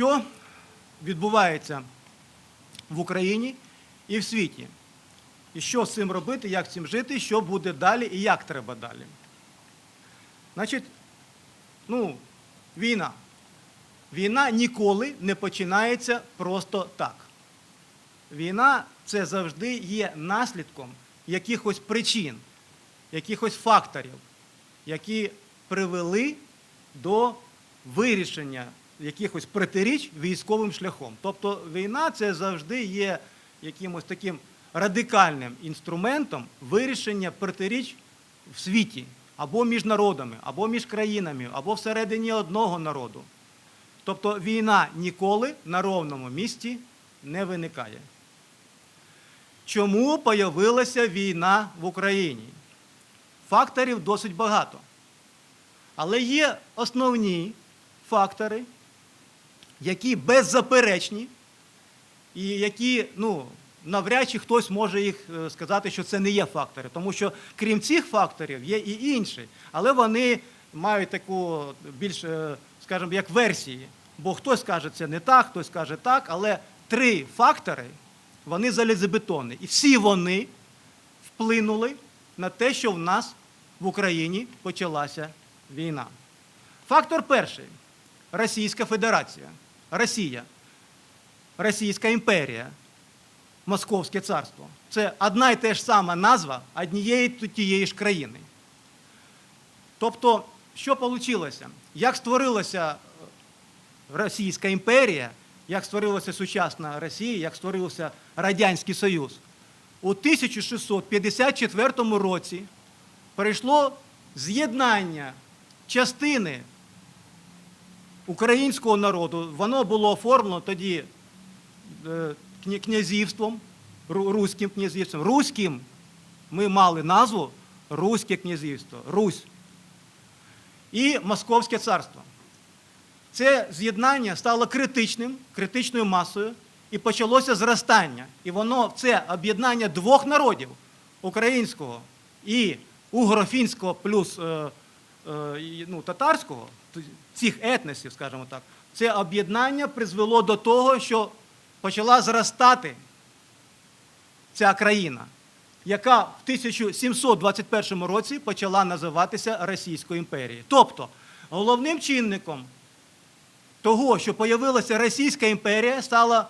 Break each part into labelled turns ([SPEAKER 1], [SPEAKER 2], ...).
[SPEAKER 1] що відбувається в Україні і в світі. І що з цим робити, як з цим жити, що буде далі і як треба далі. Значить, ну, війна. Війна ніколи не починається просто так. Війна це завжди є наслідком якихось причин, якихось факторів, які привели до вирішення якихось протиріч військовим шляхом. Тобто війна це завжди є якимось таким радикальним інструментом вирішення протиріч в світі або між народами, або між країнами, або всередині одного народу. Тобто війна ніколи на ровному місці не виникає. Чому появилася війна в Україні? Факторів досить багато. Але є основні фактори, які беззаперечні, і які, ну, навряд чи хтось може їх е, сказати, що це не є фактори. Тому що крім цих факторів є і інші, але вони мають таку більш, е, скажімо, як версії. Бо хтось каже, це не так, хтось каже так, але три фактори, вони залізобетонні. І всі вони вплинули на те, що в нас в Україні почалася війна. Фактор перший Російська Федерація, Росія, Російська імперія, Московське царство. Це одна і те ж сама назва однієї тієї ж країни. Тобто, що вийшло? Як створилася Російська імперія, як створилася сучасна Росія, як створився Радянський Союз? У 1654 році прийшло з'єднання частини українського народу. Воно було оформлено тоді е, князівством, руським князівством. Руським ми мали назву Руське князівство, Русь і Московське царство. Це з'єднання стало критичним, критичною масою, і почалося зростання. І воно це об'єднання двох народів українського і угрофінського плюс е, ну, татарського, цих етносів, скажімо так, це об'єднання призвело до того, що почала зростати ця країна, яка в 1721 році почала називатися Російською імперією. Тобто головним чинником того, що появилася Російська імперія, стало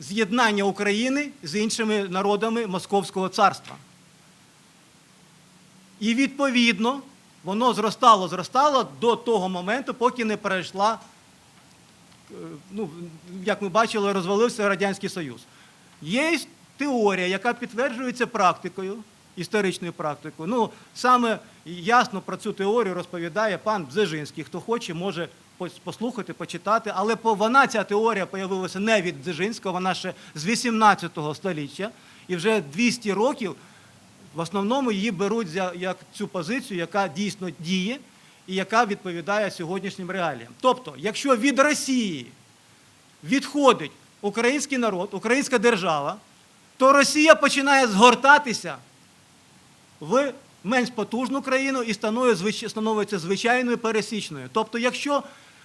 [SPEAKER 1] з'єднання України з іншими народами Московського царства. І відповідно воно зростало, зростало до того моменту, поки не перейшла, е, ну, як ми бачили, розвалився Радянський Союз. Є теорія, яка підтверджується практикою, історичною практикою. Ну, саме ясно про цю теорію розповідає пан Бзежинський. Хто хоче, може послухати, почитати. Але вона, ця теорія, появилася не від Бзежинського, вона ще з 18 століття. І вже 200 років в основному її беруть як цю позицію, яка дійсно діє і яка відповідає сьогоднішнім реаліям. Тобто, якщо від Росії відходить український народ, українська держава, то Росія починає згортатися в менш потужну країну і становиться звичайною пересічною. Тобто, якщо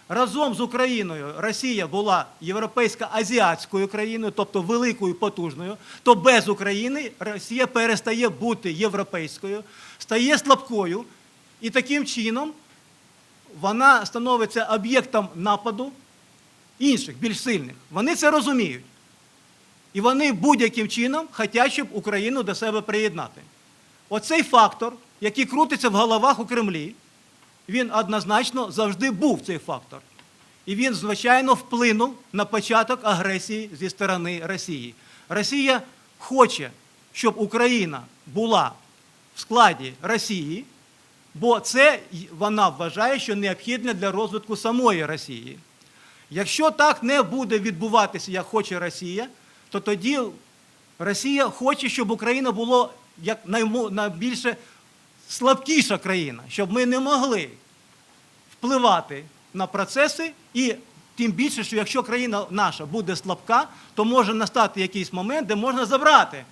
[SPEAKER 1] разом з Україною Росія була європейсько-азіатською країною, тобто великою потужною, то без України Росія перестає бути європейською, стає слабкою, і таким чином вона становиться об'єктом нападу інших, більш сильних. Вони це розуміють. І вони будь-яким чином хочуть, щоб Україну до себе приєднати. Оцей фактор, який крутиться в головах у Кремлі, він однозначно завжди був цей фактор. І він, звичайно, вплинув на початок агресії зі сторони Росії. Росія хоче, щоб Україна була в складі Росії, бо це вона вважає, що необхідне для розвитку самої Росії. Якщо так не буде відбуватися, як хоче Росія, то тоді Росія хоче, щоб Україна була як найбільше слабкіша країна, щоб ми не могли впливати на процеси, і тим більше, що якщо країна наша буде слабка, то може настати якийсь момент, де можна забрати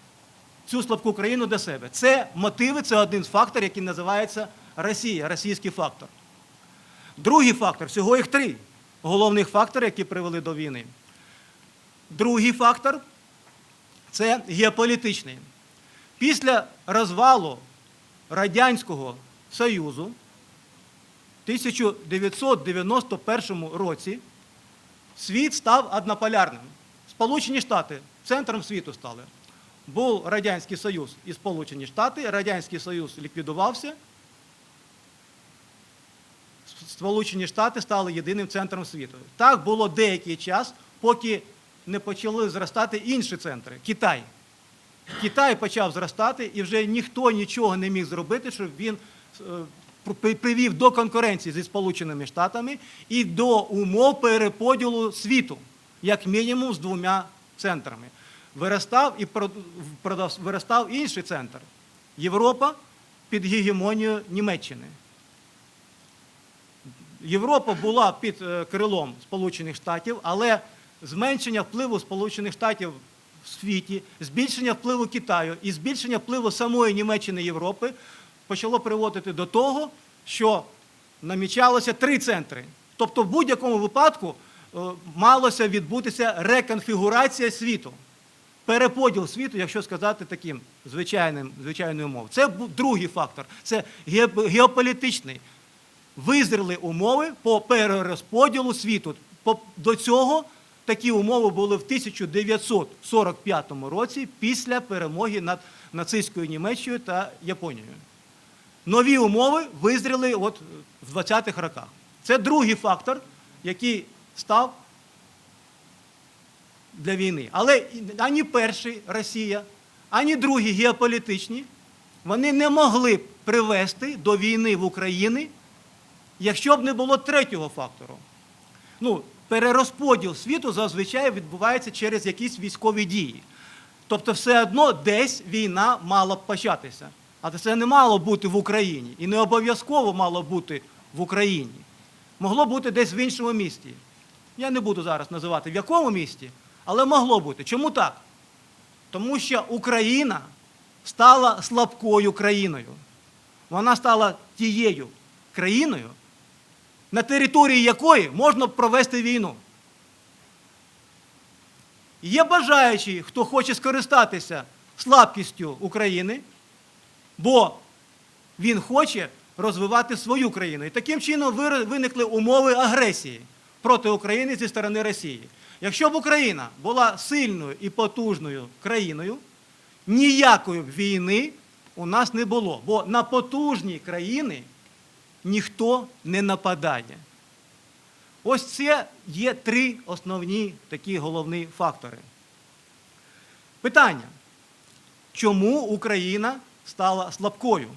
[SPEAKER 1] цю слабку країну до себе. Це мотиви, це один з факторів, який називається Росія, російський фактор. Другий фактор, всього їх три. головних факторів, які привели до війни. Другий фактор це геополітичний. Після розвалу Радянського Союзу в 1991 році світ став однополярним. Сполучені Штати центром світу стали. Був Радянський Союз і Сполучені Штати, Радянський Союз ліквідувався. Сполучені Штати стали єдиним центром світу. Так було деякий час, поки не почали зростати інші центри. Китай. Китай почав зростати, і вже ніхто нічого не міг зробити, щоб він е, привів до конкуренції зі Сполученими Штатами і до умов переподілу світу, як мінімум з двома центрами. Виростав і виростав інший центр Європа під гегемонією Німеччини. Європа була під е, крилом Сполучених Штатів, але зменшення впливу Сполучених Штатів в світі, збільшення впливу Китаю і збільшення впливу самої Німеччини Європи почало приводити до того, що намічалося три центри. Тобто, в будь-якому випадку е, малося відбутися реконфігурація світу. Переподіл світу, якщо сказати таким звичайним, звичайною мовою. Це другий фактор. Це ге- геополітичний визріли умови по перерозподілу світу. До цього такі умови були в 1945 році після перемоги над нацистською Німеччиною та Японією. Нові умови визріли от в 20-х роках. Це другий фактор, який став для війни. Але ані перший Росія, ані другі геополітичні, вони не могли б привести до війни в Україні якщо б не було третього фактору. Ну, перерозподіл світу зазвичай відбувається через якісь військові дії. Тобто, все одно десь війна мала б початися. А це не мало бути в Україні. І не обов'язково мало бути в Україні. Могло бути десь в іншому місті. Я не буду зараз називати в якому місті, але могло бути. Чому так? Тому що Україна стала слабкою країною. Вона стала тією країною, на території якої можна провести війну. Є бажаючі, хто хоче скористатися слабкістю України, бо він хоче розвивати свою країну. І таким чином виникли умови агресії проти України зі сторони Росії. Якщо б Україна була сильною і потужною країною, ніякої б війни у нас не було. Бо на потужні країни ніхто не нападає. Ось це є три основні такі головні фактори. Питання. Чому Україна стала слабкою?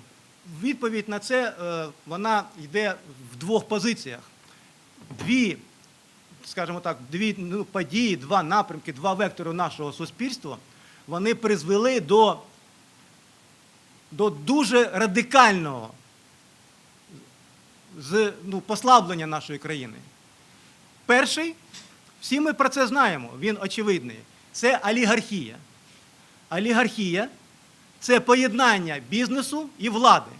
[SPEAKER 1] Відповідь на це е, вона йде в двох позиціях. Дві, скажімо так, дві ну, події, два напрямки, два вектори нашого суспільства, вони призвели до, до дуже радикального з ну, послаблення нашої країни. Перший, всі ми про це знаємо, він очевидний. Це олігархія. Олігархія це поєднання бізнесу і влади.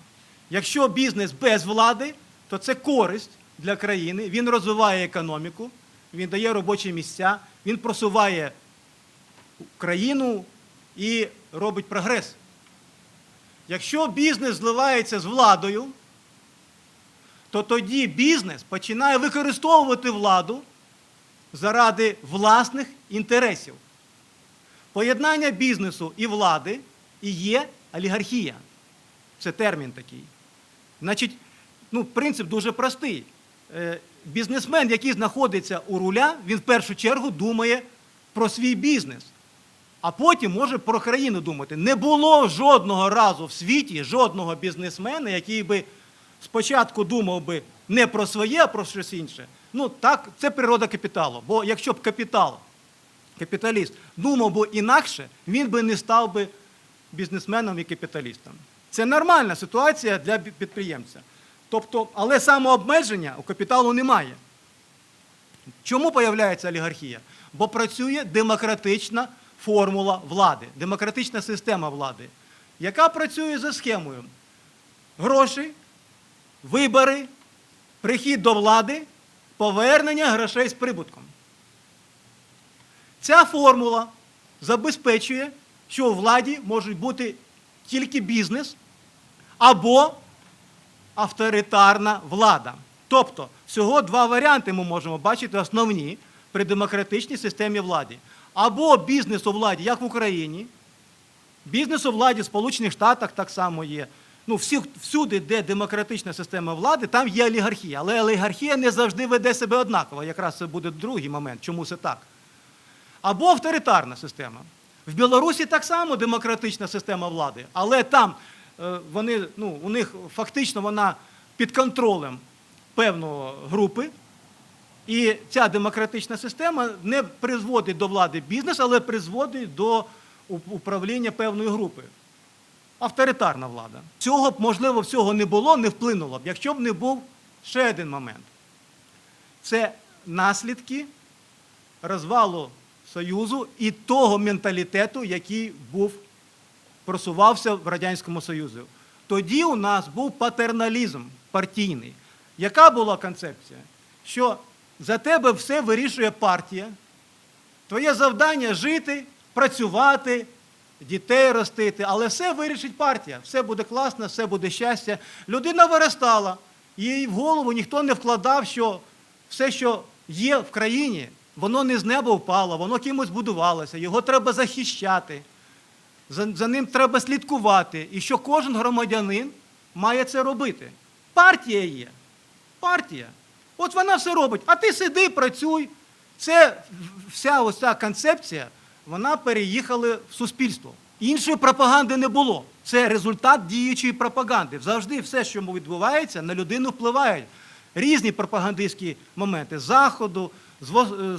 [SPEAKER 1] Якщо бізнес без влади, то це користь для країни, він розвиває економіку, він дає робочі місця, він просуває країну і робить прогрес. Якщо бізнес зливається з владою, то тоді бізнес починає використовувати владу заради власних інтересів. Поєднання бізнесу і влади і є олігархія. Це термін такий. Значить, ну, принцип дуже простий. Е, Бізнесмен, який знаходиться у руля, він в першу чергу думає про свій бізнес, а потім може про країну думати. Не було жодного разу в світі жодного бізнесмена, який би спочатку думав би не про своє, а про щось інше. Ну так, це природа капіталу. Бо якщо б капітал, капіталіст думав би інакше, він би не став би бізнесменом і капіталістом. Це нормальна ситуація для підприємця. Тобто, але самообмеження у капіталу немає. Чому появляється олігархія? Бо працює демократична формула влади, демократична система влади, яка працює за схемою гроші, вибори, прихід до влади, повернення грошей з прибутком. Ця формула забезпечує, що у владі можуть бути тільки бізнес або авторитарна влада. Тобто, всього два варіанти ми можемо бачити основні при демократичній системі влади. Або бізнес у владі, як в Україні, бізнес у владі в Сполучених Штатах так само є. Ну, всі, всюди, де демократична система влади, там є олігархія. Але олігархія не завжди веде себе однаково. Якраз це буде другий момент, чому це так. Або авторитарна система. В Білорусі так само демократична система влади, але там е, вони, ну, у них фактично вона під контролем певної групи. І ця демократична система не призводить до влади бізнес, але призводить до управління певної групи. Авторитарна влада. Цього б, можливо, всього не було, не вплинуло б, якщо б не був ще один момент. Це наслідки розвалу Союзу і того менталітету, який був, просувався в Радянському Союзі. Тоді у нас був патерналізм партійний. Яка була концепція? Що за тебе все вирішує партія, твоє завдання жити, працювати, дітей ростити, але все вирішить партія. Все буде класно, все буде щастя. Людина виростала, їй в голову ніхто не вкладав, що все, що є в країні, воно не з неба впало, воно кимось будувалося, його треба захищати. За, за ним треба слідкувати, і що кожен громадянин має це робити. Партія є. Партія. От вона все робить. А ти сиди, працюй. Це вся ось ця концепція, вона переїхала в суспільство. Іншої пропаганди не було. Це результат діючої пропаганди. Завжди все, що відбувається, на людину впливають. Різні пропагандистські моменти Заходу, е,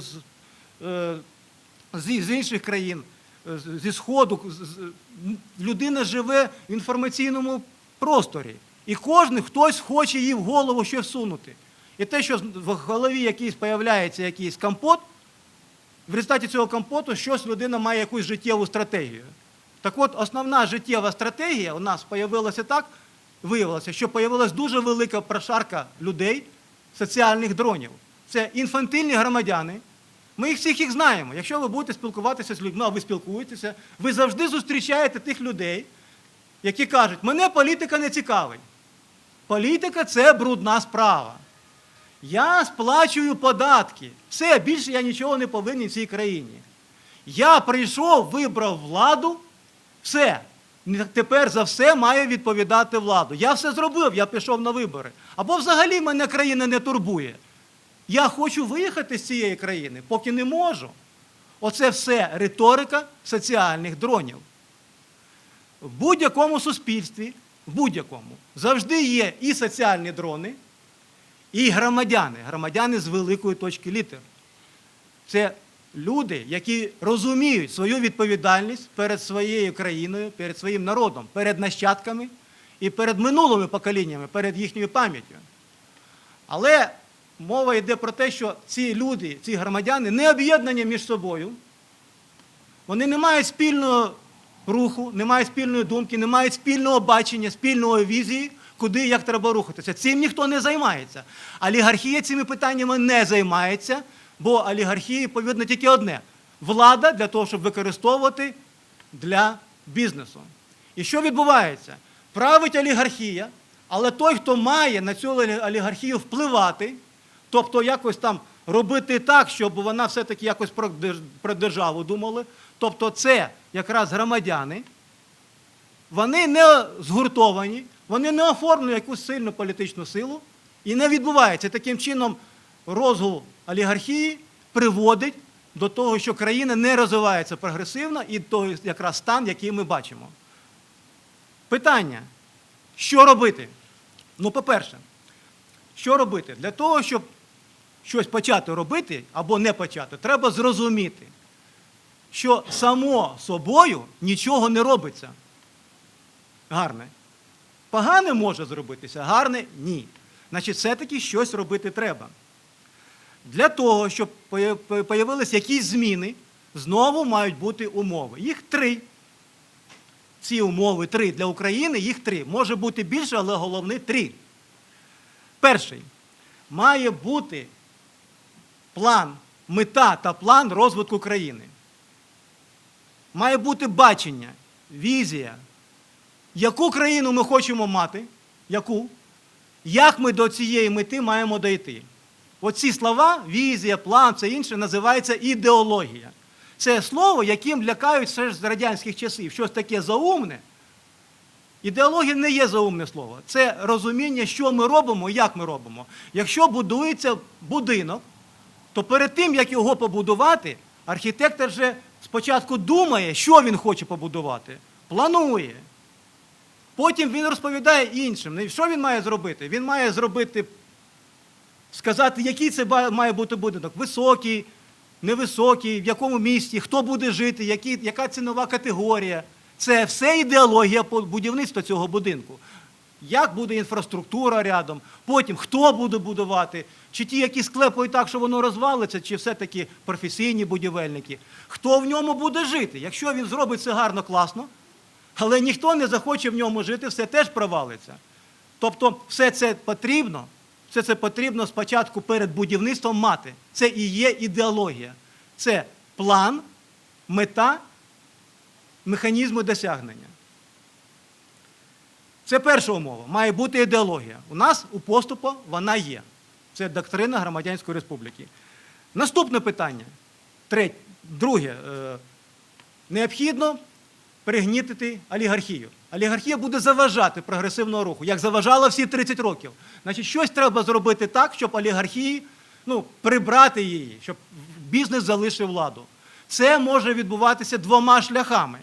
[SPEAKER 1] з, з інших країн, е, зі Сходу. Людина живе в інформаційному просторі. І кожен хтось хоче їй в голову щось всунути. І те, що в голові якийсь появляється якийсь компот, в результаті цього компоту щось людина має якусь життєву стратегію. Так от, основна життєва стратегія у нас появилася так, виявилося, що появилася дуже велика прошарка людей, соціальних дронів. Це інфантильні громадяни. Ми їх всіх їх знаємо. Якщо ви будете спілкуватися з людьми, а ви спілкуєтеся, ви завжди зустрічаєте тих людей, які кажуть, мене політика не цікавить. Політика це брудна справа. Я сплачую податки. Все, більше я нічого не повинен в цій країні. Я прийшов, вибрав владу, все. Тепер за все має відповідати владу. Я все зробив, я пішов на вибори. Або взагалі мене країна не турбує. Я хочу виїхати з цієї країни, поки не можу. Оце все риторика соціальних дронів. В будь-якому суспільстві, в будь-якому, завжди є і соціальні дрони, і громадяни, громадяни з великої точки літер. Це люди, які розуміють свою відповідальність перед своєю країною, перед своїм народом, перед нащадками і перед минулими поколіннями, перед їхньою пам'яттю. Але мова йде про те, що ці люди, ці громадяни не об'єднані між собою, вони не мають спільного руху, не мають спільної думки, не мають спільного бачення, спільної візії, куди і як треба рухатися. Цим ніхто не займається. Олігархія цими питаннями не займається, бо олігархії повідно тільки одне влада для того, щоб використовувати для бізнесу. І що відбувається? Править олігархія, але той, хто має на цю олігархію впливати, тобто якось там робити так, щоб вона все-таки якось про держ- про державу думала, тобто це якраз громадяни, вони не згуртовані, вони не оформлюють якусь сильну політичну силу і не відбувається. Таким чином розгул олігархії приводить до того, що країна не розвивається прогресивно і той якраз стан, який ми бачимо. Питання, що робити? Ну, по-перше, що робити? Для того, щоб щось почати робити або не почати, треба зрозуміти, що само собою нічого не робиться. Гарне. Погане може зробитися, гарне ні. Значить, все-таки щось робити треба. Для того, щоб появилися якісь зміни, знову мають бути умови. Їх три. Ці умови три для України, їх три. Може бути більше, але головне три. Перший. Має бути план, мета та план розвитку країни. Має бути бачення, візія, яку країну ми хочемо мати, яку, як ми до цієї мети маємо дойти. Оці слова, візія, план, це інше, називається ідеологія. Це слово, яким лякають ще ж з радянських часів. Щось таке заумне. Ідеологія не є заумне слово. Це розуміння, що ми робимо і як ми робимо. Якщо будується будинок, то перед тим, як його побудувати, архітектор же спочатку думає, що він хоче побудувати, планує. Потім він розповідає іншим. Що він має зробити? Він має зробити, сказати, який це має бути будинок. Високий, невисокий, в якому місті, хто буде жити, які, яка цінова категорія. Це все ідеологія будівництва цього будинку. Як буде інфраструктура рядом, потім хто буде будувати, чи ті, які склепують так, що воно розвалиться, чи все-таки професійні будівельники. Хто в ньому буде жити? Якщо він зробить це гарно, класно, але ніхто не захоче в ньому жити, все теж провалиться. Тобто, все це потрібно, все це потрібно спочатку перед будівництвом мати. Це і є ідеологія. Це план, мета, механізми досягнення. Це перша умова. Має бути ідеологія. У нас у поступу вона є. Це доктрина Громадянської республіки. Наступне питання. Третє. Друге. Е, Необхідно пригнітити олігархію. Олігархія буде заважати прогресивного руху, як заважала всі 30 років. Значить, щось треба зробити так, щоб олігархії, ну, прибрати її, щоб бізнес залишив владу. Це може відбуватися двома шляхами.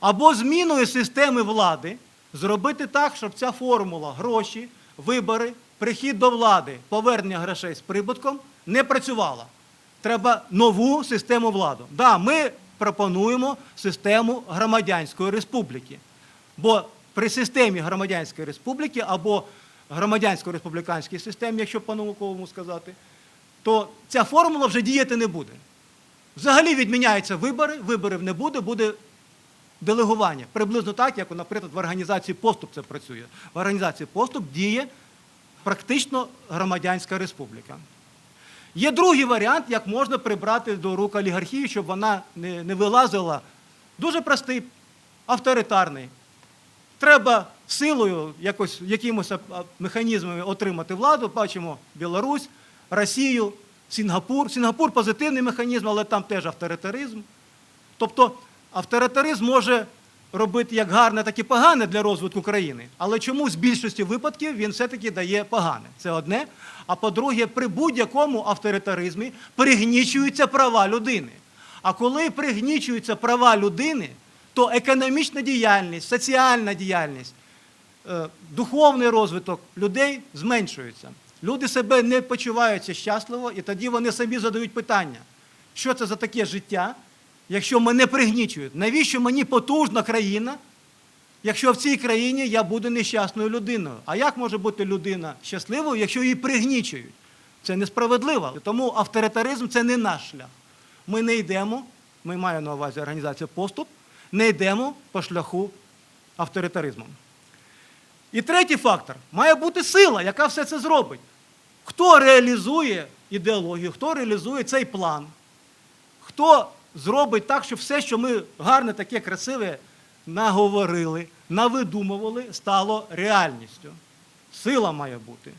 [SPEAKER 1] Або зміною системи влади зробити так, щоб ця формула гроші, вибори, прихід до влади, повернення грошей з прибутком не працювала. Треба нову систему влади. Да, ми пропонуємо систему громадянської республіки. Бо при системі громадянської республіки або громадянсько-республіканській системі, якщо по-науковому сказати, то ця формула вже діяти не буде. Взагалі відміняються вибори, виборів не буде, буде делегування. Приблизно так, як, наприклад, в організації поступ це працює. В організації поступ діє практично громадянська республіка. Є другий варіант, як можна прибрати до рук олігархію, щоб вона не, не вилазила. Дуже простий, авторитарний. Треба силою, якось, якимось механізмами отримати владу. Бачимо Білорусь, Росію, Сінгапур. Сінгапур позитивний механізм, але там теж авторитаризм. Тобто авторитаризм може робити як гарне, так і погане для розвитку країни. Але чомусь в більшості випадків він все-таки дає погане. Це одне. А по-друге, при будь-якому авторитаризмі пригнічуються права людини. А коли пригнічуються права людини, то економічна діяльність, соціальна діяльність, е, духовний розвиток людей зменшується. Люди себе не почуваються щасливо, і тоді вони самі задають питання, що це за таке життя, якщо мене пригнічують? Навіщо мені потужна країна, якщо в цій країні я буду нещасною людиною? А як може бути людина щасливою, якщо її пригнічують? Це несправедливо. Тому авторитаризм це не наш шлях. Ми не йдемо, ми маємо на увазі організацію поступ, не йдемо по шляху авторитаризму. І третій фактор має бути сила, яка все це зробить. Хто реалізує ідеологію, хто реалізує цей план, хто зробить так, щоб все, що ми гарне, таке красиве наговорили, навидумували, стало реальністю. Сила має бути.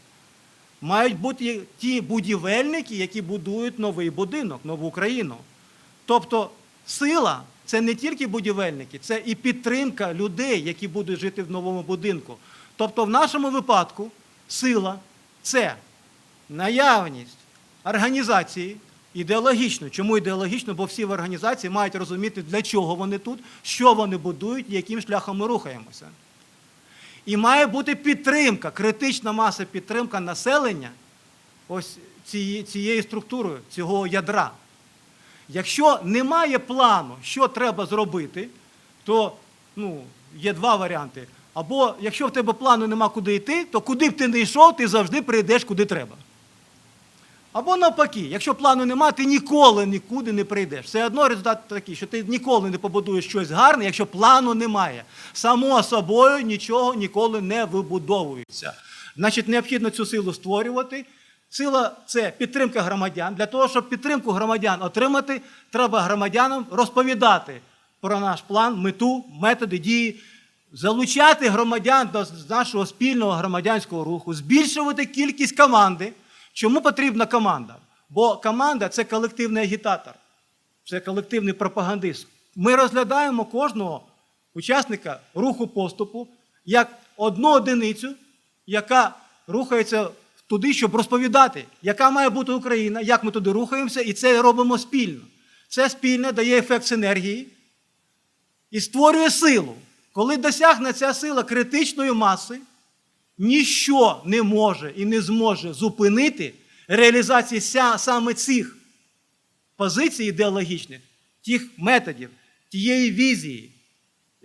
[SPEAKER 1] Мають бути ті будівельники, які будують новий будинок, нову країну. Тобто сила це не тільки будівельники, це і підтримка людей, які будуть жити в новому будинку. Тобто, в нашому випадку сила це наявність організації ідеологічно. Чому ідеологічно? Бо всі в організації мають розуміти, для чого вони тут, що вони будують, яким шляхом ми рухаємося. І має бути підтримка, критична маса підтримка населення ось цією структурою, цього ядра. Якщо немає плану, що треба зробити, то ну, є два варіанти. Або якщо в тебе плану нема куди йти, то куди б ти не йшов, ти завжди прийдеш куди треба. Або навпаки, якщо плану нема, ти ніколи нікуди не прийдеш. Все одно результат такий, що ти ніколи не побудуєш щось гарне, якщо плану немає. Само собою нічого ніколи не вибудовується. Значить, необхідно цю силу створювати, Сила це підтримка громадян. Для того, щоб підтримку громадян отримати, треба громадянам розповідати про наш план, мету, методи дії, залучати громадян до нашого спільного громадянського руху, збільшувати кількість команди. Чому потрібна команда? Бо команда це колективний агітатор, це колективний пропагандист. Ми розглядаємо кожного учасника руху поступу як одну одиницю, яка рухається туди, щоб розповідати, яка має бути Україна, як ми туди рухаємося, і це робимо спільно. Це спільне дає ефект синергії і створює силу. Коли досягне ця сила критичної маси, ніщо не може і не зможе зупинити реалізацію ся- саме цих позицій ідеологічних, тих методів, тієї візії,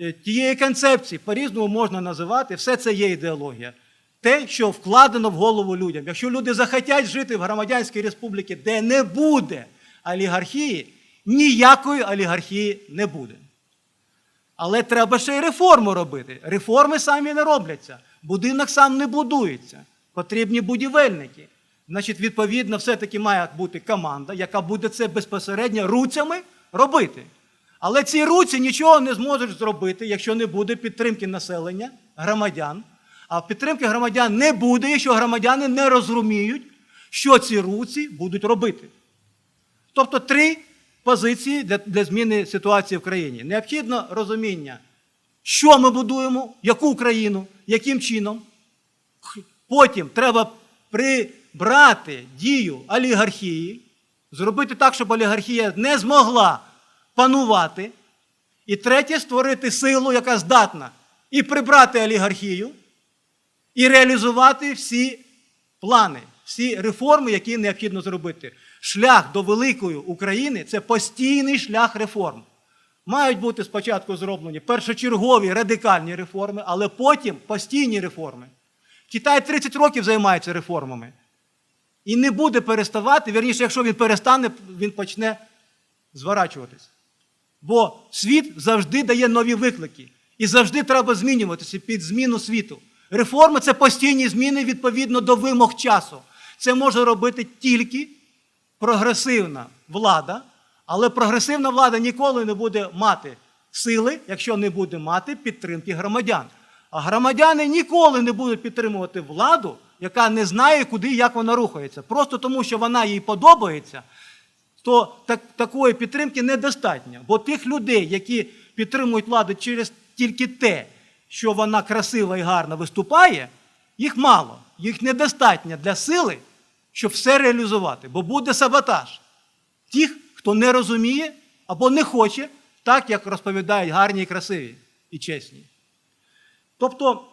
[SPEAKER 1] е, тієї концепції, по-різному можна називати, все це є ідеологія. Те, що вкладено в голову людям. Якщо люди захотять жити в громадянській республіці, де не буде олігархії, ніякої олігархії не буде. Але треба ще й реформу робити. Реформи самі не робляться. Будинок сам не будується. Потрібні будівельники. Значить, відповідно, все-таки має бути команда, яка буде це безпосередньо руцями робити. Але ці руці нічого не зможуть зробити, якщо не буде підтримки населення, громадян. А підтримки громадян не буде, якщо громадяни не розуміють, що ці руці будуть робити. Тобто три позиції для, для зміни ситуації в країні. Необхідно розуміння, що ми будуємо, яку Україну, яким чином. Потім треба прибрати дію олігархії, зробити так, щоб олігархія не змогла панувати. І третє створити силу, яка здатна і прибрати олігархію, і реалізувати всі плани, всі реформи, які необхідно зробити. Шлях до великої України це постійний шлях реформ. Мають бути спочатку зроблені першочергові радикальні реформи, але потім постійні реформи. Китай 30 років займається реформами. І не буде переставати, вірніше, якщо він перестане, він почне зворачуватись. Бо світ завжди дає нові виклики. І завжди треба змінюватися під зміну світу. Реформи це постійні зміни відповідно до вимог часу. Це може робити тільки прогресивна влада, але прогресивна влада ніколи не буде мати сили, якщо не буде мати підтримки громадян. А громадяни ніколи не будуть підтримувати владу, яка не знає, куди і як вона рухається. Просто тому, що вона їй подобається, то так, такої підтримки недостатньо. Бо тих людей, які підтримують владу через тільки те, що вона красиво і гарно виступає, їх мало, їх недостатньо для сили, щоб все реалізувати. Бо буде саботаж тих, хто не розуміє або не хоче, так як розповідають гарні красиві і чесні. Тобто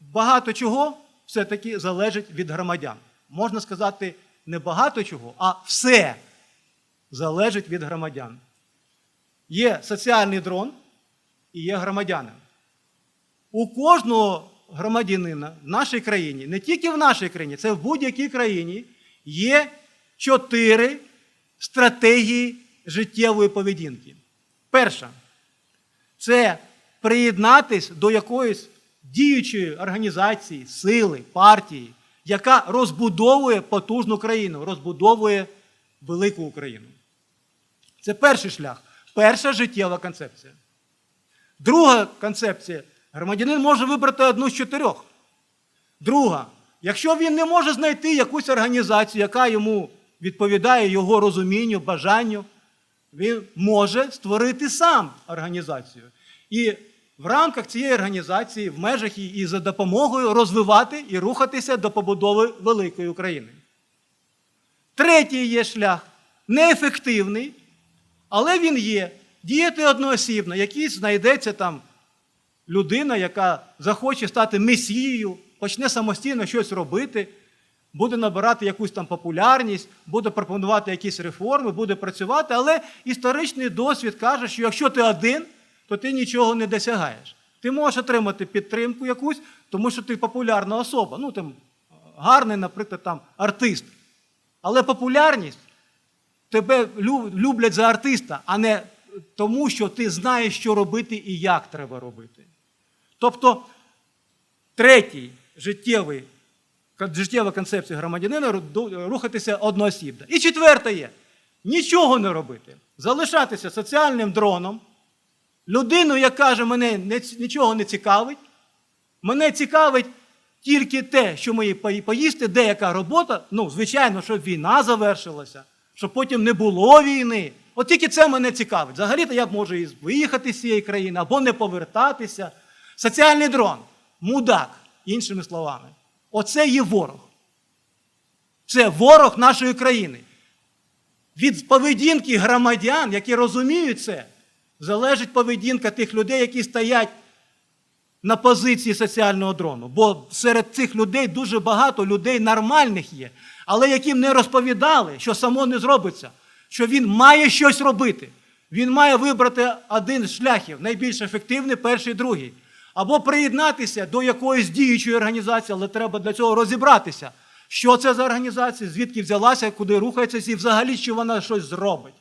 [SPEAKER 1] багато чого все-таки залежить від громадян. Можна сказати, не багато чого, а все залежить від громадян. Є соціальний дрон і є громадянин. У кожного громадянина в нашій країні, не тільки в нашій країні, це в будь-якій країні, є чотири стратегії життєвої поведінки. Перша це приєднатись до якоїсь діючої організації, сили, партії, яка розбудовує потужну країну, розбудовує велику Україну. Це перший шлях, перша життєва концепція. Друга концепція громадянин може вибрати одну з чотирьох. Друга, якщо він не може знайти якусь організацію, яка йому відповідає його розумінню, бажанню, він може створити сам організацію. І в рамках цієї організації, в межах її і за допомогою розвивати і рухатися до побудови великої України. Третій є шлях неефективний, але він є. Діяти одноосібно, якийсь знайдеться там людина, яка захоче стати месією, почне самостійно щось робити, буде набирати якусь там популярність, буде пропонувати якісь реформи, буде працювати, але історичний досвід каже, що якщо ти один, то ти нічого не досягаєш. Ти можеш отримати підтримку якусь, тому що ти популярна особа. Ну, там, гарний, наприклад, там, артист. Але популярність тебе люблять за артиста, а не тому, що ти знаєш, що робити і як треба робити. Тобто, третій життєвий життєва концепція громадянина рухатися одноосібно. І четверте є нічого не робити, залишатися соціальним дроном, людину, яка каже, мене нічого не цікавить, мене цікавить тільки те, що пої- поїсти, деяка робота. Ну, звичайно, щоб війна завершилася, щоб потім не було війни. От тільки це мене цікавить. Взагалі-то я можу і виїхати з цієї країни або не повертатися. Соціальний дрон, мудак, іншими словами. Оце є ворог. Це ворог нашої країни. Від поведінки громадян, які розуміють це, залежить поведінка тих людей, які стоять на позиції соціального дрону. Бо серед цих людей дуже багато людей нормальних є, але яким не розповідали, що само не зробиться, що він має щось робити. Він має вибрати один з шляхів, найбільш ефективний, перший, другий. Або приєднатися до якоїсь діючої організації, але треба для цього розібратися, що це за організація, звідки взялася, куди рухається, і взагалі чи вона щось зробить.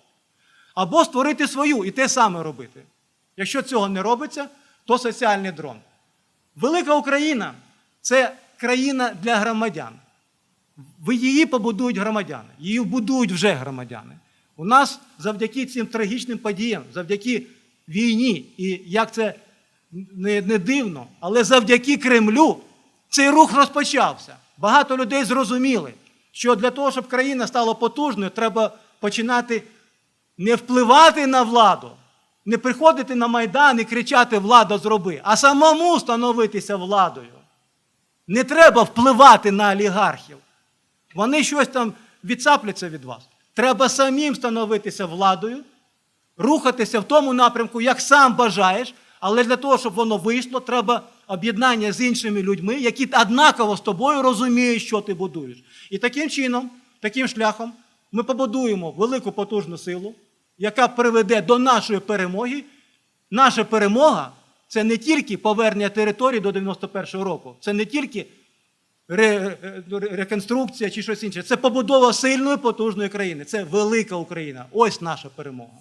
[SPEAKER 1] Або створити свою і те саме робити. Якщо цього не робиться, то соціальний дрон. Велика Україна це країна для громадян. Її побудують громадяни, її будують вже громадяни. У нас завдяки цим трагічним подіям, завдяки війні, і як це не, не дивно, але завдяки Кремлю цей рух розпочався. Багато людей зрозуміли, що для того, щоб країна стала потужною, треба починати не впливати на владу, не приходити на Майдан і кричати влада зроби, а самому становитися владою. Не треба впливати на олігархів. Вони щось там відцапляться від вас. Треба самим становитися владою, рухатися в тому напрямку, як сам бажаєш, але для того, щоб воно вийшло, треба об'єднання з іншими людьми, які однаково з тобою розуміють, що ти будуєш. І таким чином, таким шляхом, ми побудуємо велику потужну силу, яка приведе до нашої перемоги. Наша перемога це не тільки повернення території до 91-го року, це не тільки ре- ре- реконструкція чи щось інше. Це побудова сильної, потужної країни. Це велика Україна. Ось наша перемога.